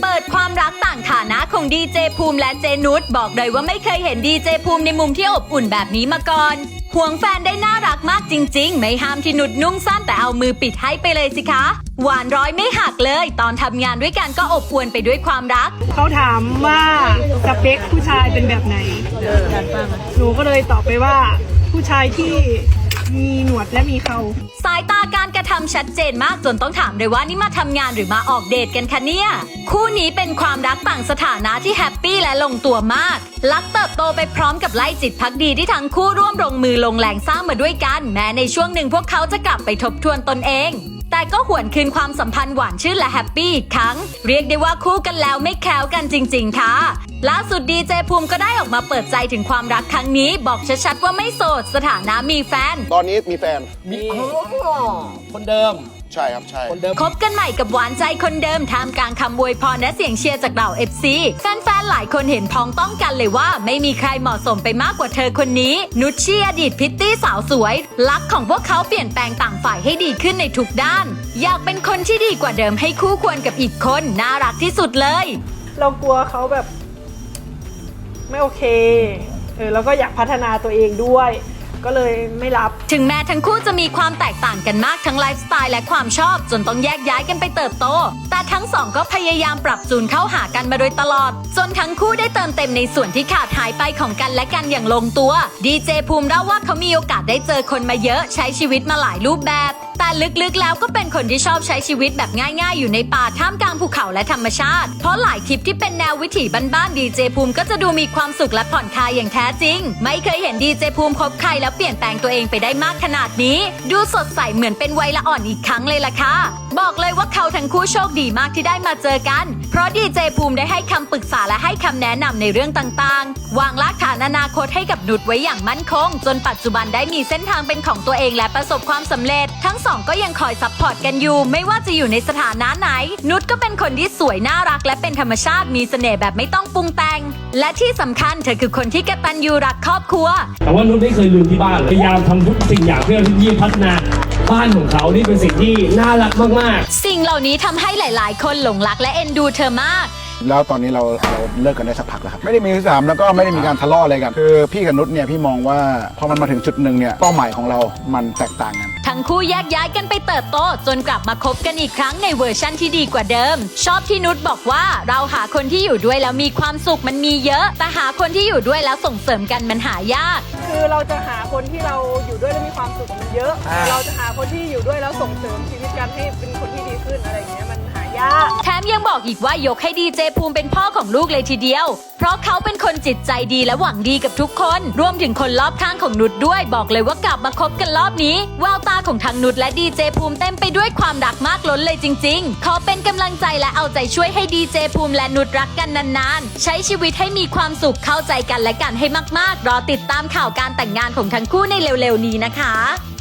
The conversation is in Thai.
เปิดความรักต่างฐานะของดีเจภูมิและเจนุชบอกเลยว่าไม่เคยเห็นดีเจภูมิในมุมที่อบอุ่นแบบนี้มาก่อนห่วงแฟนได้น่ารักมากจริง ๆ ไม่ห้ามที่นุดนุ่งสั้นแต่เอามือปิดให้ไปเลยสิคะ หวานร้อยไม่หักเลย ตอนทำงานด้วยกันก็อบอวลไปด้วยความรัก เขาถามว่าสเปคผู้ชายเป็นแบบไหน หนูก็เลยตอบไปว่าผู้ชายที่มีหนวดและมีเขา สายตาการกระทำ ชัดเจนมากจนต้องถามเลยว่านี่มาทำงานหรือมาออกเดทกันคะเนี่ย คู่นี้เป็นความรักต่างสถานะที่แฮปปี้และลงตัวมาก รักเติบโตไปพร้อมกับไล่จิตพักดีที่ทั้งคู่ร่วมลงมือลงแรงสร้างมาด้วยกัน แม้ในช่วงหนึ่งพวกเขาจะกลับไปทบทวนตนเอง แต่ก็หวนคืนความสัมพันธ์หวานชื่นและแฮปปี้อีกครั้ง เรียกได้ว่าคู่กันแล้วไม่แคล้วกันจริง ๆ ค่ะ ล่าสุดดีเจภูมิก็ได้ออกมาเปิดใจถึงความรักครั้งนี้ บอกชัดๆว่าไม่โสด สถานะมีแฟน ตอนนี้มีแฟน มีอ๋อคนเดิม ใช่ครับใช่ คนเดิม คบกันใหม่กับหวานใจคนเดิมท่ามกลางคำอวยพรและเสียงเชียร์จากเหล่า FC แฟนๆหลายคนเห็นพ้องต้องกันเลยว่า ไม่มีใครเหมาะสมไปมากกว่าเธอคนนี้ นุชชี่อดีตพิตตี้สาวสวย ลักษณ์ของพวกเขาเปลี่ยนแปลงต่างฝ่ายให้ดีขึ้นในทุกด้าน อยากเป็นคนที่ดีกว่าเดิมให้คู่ควรกับอีกคนน่ารักที่สุดเลย เรากลัวเขาแบบ ไม่โอเค เออแล้วก็อยากพัฒนาตัวเองด้วย ก็เลยไม่รับ ถึงแม้ทั้งคู่จะมีความแตกต่างกันมากทั้งไลฟ์สไตล์และความชอบ จนต้องแยกย้ายกันไปเติบโต แต่ทั้งสองก็พยายามปรับจูนเข้าหากันมาโดยตลอด จนทั้งคู่ได้เติมเต็มในส่วนที่ขาดหายไปของกันและกันอย่างลงตัว ดีเจภูมิเล่าว่าเขามีโอกาสได้เจอคนมาเยอะใช้ชีวิตมาหลายรูปแบบ แต่ลึกๆแล้วก็เป็นคนที่ชอบใช้ชีวิตแบบง่ายๆ อยู่ในป่าท่ามกลางภูเขาและธรรมชาติ เพราะหลายคลิปที่เป็นแนววิถีบ้านๆดีเจภูมิก็จะดูมีความสุขและผ่อนคลายอย่างแท้จริง ไม่เคยเห็นดีเจภูมิคบใครแล้วเปลี่ยนแปลงตัวเองไปได้มากขนาดนี้ ดูสดใสเหมือนเป็นวัยละอ่อนอีกครั้งเลยล่ะค่ะบอกเลยว่าเขาทั้งคู่โชคดีมากที่ได้มาเจอกัน เพราะดีเจภูมิได้ให้คำปรึกษาและให้คำแนะนำในเรื่องต่างๆ วางรากฐานอนาคตให้กับนุชไว้อย่างมั่นคง จนปัจจุบันได้มีเส้นทางเป็นของตัวเองและประสบความสำเร็จทั้งสองก็ยังคอยซัพพอร์ตกันอยู่ ไม่ว่าจะอยู่ในสถานะไหน นุชก็เป็นคนที่สวยน่ารัก และเป็นธรรมชาติมีเสน่ห์แบบไม่ต้องปรุงแต่ง และที่สำคัญเธอคือคนที่กตัญญูรักครอบครัว แต่ว่านุชไม่เคยลืมที่บ้านเลยพยายามทำทุกสิ่งอย่างเพื่อที่จะพัฒนาบ้านของเขานี่เป็นสิ่งที่น่ารักมากๆสิ่งเหล่านี้ทำให้หลาย ๆ คนหลงรักและเอ็นดูเธอมาก แล้วตอนนี้เราเราเลิกกันได้สักพักแล้วครับ ไม่ได้มีมือสามแล้วก็ไม่ได้มีการทะเลาะอะไรกัน คือพี่กับนุชเนี่ยพี่มองว่าพอมันมาถึงจุดหนึ่งเนี่ยเป้าหมายของเรา มันแตกต่างกัน ทั้งคู่แยกย้ายกันไปเติบโต จนกลับมาคบกันอีกครั้งในเวอร์ชั่นที่ดีกว่าเดิม ชอบที่นุชบอกว่าเราหาคนที่อยู่ด้วยแล้วมีความสุขมันมีเยอะ แต่หาคนที่อยู่ด้วยแล้วส่งเสริมกันมันหายาก คือเราจะหาคนที่เราอยู่ด้วยแล้วมีความสุขมันเยอะอ่าเราจะหาคนที่อยู่ด้วยแล้วส่งเสริมชีวิตกันให้เป็นคนที่ดีขึ้นอะไรอย่างเงี้ยมันหา ยาก แถมยังบอกอีกว่ายกให้ดีเจภูมิเป็นพ่อของลูกเลยทีเดียว เพราะเขาเป็นคนจิตใจดีและหวังดีกับทุกคน รวมถึงคนรอบข้างของนุชด้วย บอกเลยว่ากลับมาคบกันรอบนี้แววตาของทั้งนุชและดีเจภูมิเต็มไปด้วยความรักมากล้นเลยจริง ๆ ขอเป็นกำลังใจและเอาใจช่วยให้ดีเจภูมิและนุชรักกันนานๆ ใช้ชีวิตให้มีความสุขเข้าใจกันและกันให้มากๆ รอติดตามข่าวการแต่งงานของทั้งคู่ในเร็วๆนี้นะคะ